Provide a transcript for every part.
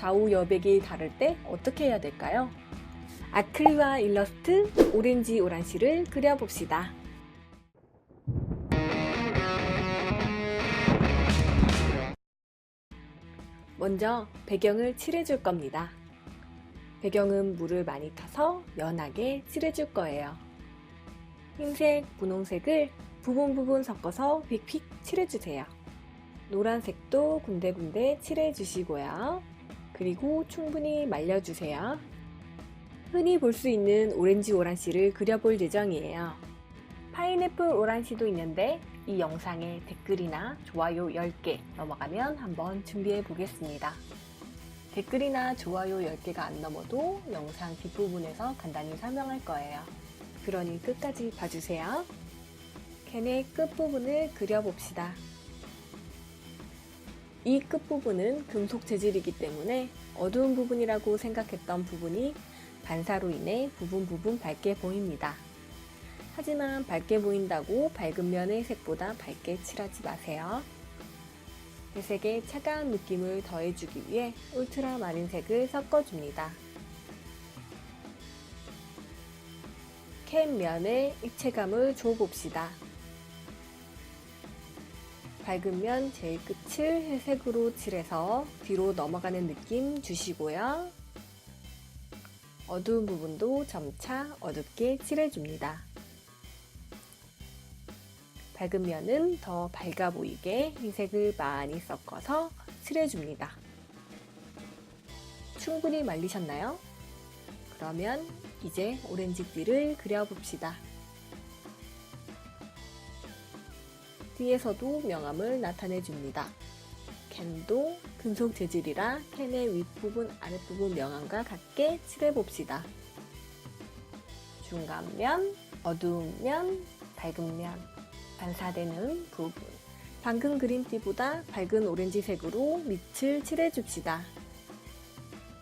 좌우 여백이 다를 때 어떻게 해야 될까요? 아크릴과 일러스트 오렌지 오란시를 그려봅시다. 먼저 배경을 칠해줄 겁니다. 배경은 물을 많이 타서 연하게 칠해줄 거예요. 흰색, 분홍색을 부분 부분 섞어서 휙휙 칠해주세요. 노란색도 군데군데 칠해주시고요. 그리고 충분히 말려주세요. 흔히 볼 수 있는 오렌지 오란시를 그려볼 예정이에요. 파인애플 오란시도 있는데 이 영상에 댓글이나 좋아요 10개 넘어가면 한번 준비해 보겠습니다. 댓글이나 좋아요 10개가 안 넘어도 영상 뒷부분에서 간단히 설명할 거예요. 그러니 끝까지 봐주세요. 캔의 끝부분을 그려봅시다. 이 끝부분은 금속 재질이기 때문에 어두운 부분이라고 생각했던 부분이 반사로 인해 부분 부분 밝게 보입니다. 하지만 밝게 보인다고 밝은 면의 색보다 밝게 칠하지 마세요. 회색에 차가운 느낌을 더해주기 위해 울트라 마린색을 섞어줍니다. 캔 면에 입체감을 줘봅시다. 밝은 면 제일 끝을 회색으로 칠해서 뒤로 넘어가는 느낌 주시고요. 어두운 부분도 점차 어둡게 칠해줍니다. 밝은 면은 더 밝아 보이게 흰색을 많이 섞어서 칠해줍니다. 충분히 말리셨나요? 그러면 이제 오렌지띠를 그려봅시다. 뒤에서도 명암을 나타내 줍니다. 캔도 금속 재질이라 캔의 윗부분, 아랫부분 명암과 같게 칠해 봅시다. 중간면, 어두운 면, 밝은 면, 반사되는 부분. 방금 그린 띠보다 밝은 오렌지색으로 밑을 칠해 줍시다.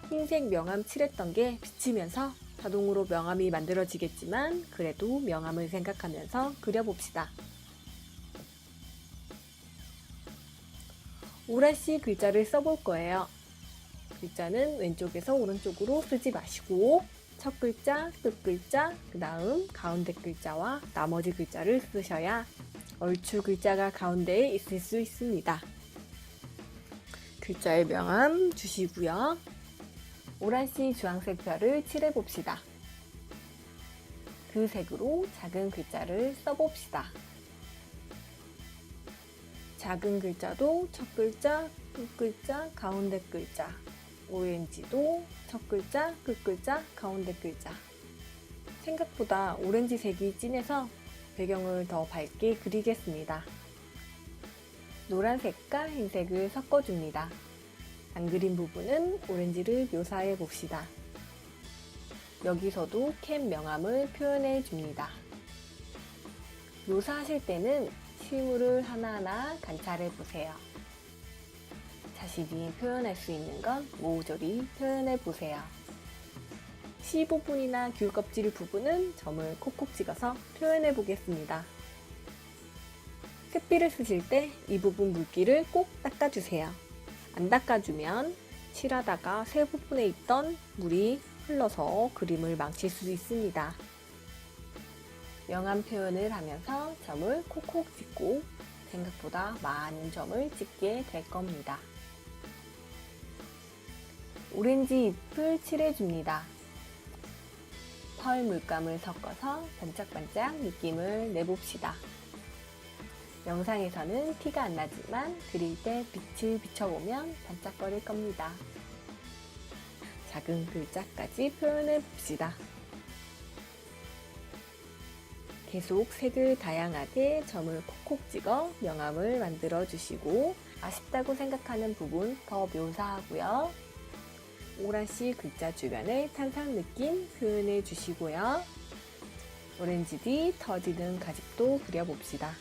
흰색 명암 칠했던 게 비치면서 자동으로 명암이 만들어지겠지만 그래도 명암을 생각하면서 그려봅시다. 오라씨 글자를 써볼 거예요. 글자는 왼쪽에서 오른쪽으로 쓰지 마시고 첫 글자, 끝 글자, 그 다음 가운데 글자와 나머지 글자를 쓰셔야 얼추 글자가 가운데에 있을 수 있습니다. 글자의 명암 주시고요. 오란씨 주황색 별을 칠해봅시다. 그 색으로 작은 글자를 써봅시다. 작은 글자도 첫 글자, 끝 글자, 가운데 글자. 오렌지도 첫 글자, 끝 글자, 가운데 글자. 생각보다 오렌지 색이 진해서 배경을 더 밝게 그리겠습니다. 노란색과 흰색을 섞어줍니다. 안 그린 부분은 오렌지를 묘사해 봅시다. 여기서도 캔 명암을 표현해 줍니다. 묘사하실 때는 실물을 하나하나 관찰해 보세요. 자신이 표현할 수 있는 건 모조리 표현해 보세요. 15분이나 귤 껍질 부분은 점을 콕콕 찍어서 표현해 보겠습니다. 색비를 쓰실 때 이 부분 물기를 꼭 닦아주세요. 안 닦아주면 칠하다가 새 부분에 있던 물이 흘러서 그림을 망칠 수 있습니다. 명암 표현을 하면서 점을 콕콕 찍고 생각보다 많은 점을 찍게 될 겁니다. 오렌지 잎을 칠해줍니다. 펄 물감을 섞어서 반짝반짝 느낌을 내봅시다. 영상에서는 티가 안 나지만 그릴 때 빛을 비춰보면 반짝거릴 겁니다. 작은 글자까지 표현해 봅시다. 계속 색을 다양하게 점을 콕콕 찍어 명암을 만들어 주시고 아쉽다고 생각하는 부분 더 묘사하고요. 오라씨 글자 주변에 탄산 느낌 표현해 주시고요. 오렌지 뒤 터지는 가집도 그려봅시다.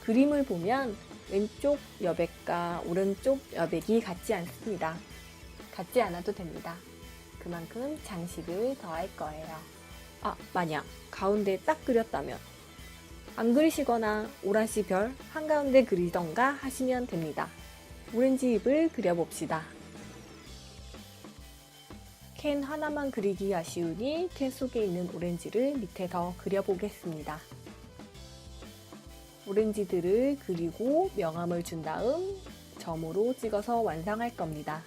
그림을 보면 왼쪽 여백과 오른쪽 여백이 같지 않습니다. 같지 않아도 됩니다. 그만큼 장식을 더할 거예요. 아, 만약 가운데 딱 그렸다면 안 그리시거나 오란씨 별 한가운데 그리던가 하시면 됩니다. 오렌지 잎을 그려봅시다. 캔 하나만 그리기 아쉬우니 캔 속에 있는 오렌지를 밑에 더 그려보겠습니다. 오렌지들을 그리고 명암을 준 다음 점으로 찍어서 완성할 겁니다.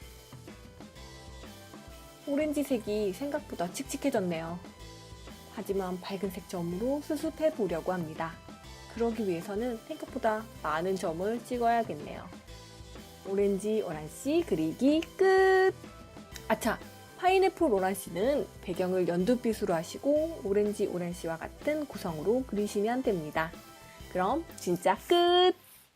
오렌지색이 생각보다 칙칙해졌네요. 하지만 밝은색 점으로 수습해 보려고 합니다. 그러기 위해서는 생각보다 많은 점을 찍어야겠네요. 오렌지 오란씨 그리기 끝! 아차! 파인애플 오란씨는 배경을 연두빛으로 하시고 오렌지 오란씨와 같은 구성으로 그리시면 됩니다. 그럼 진짜 끝!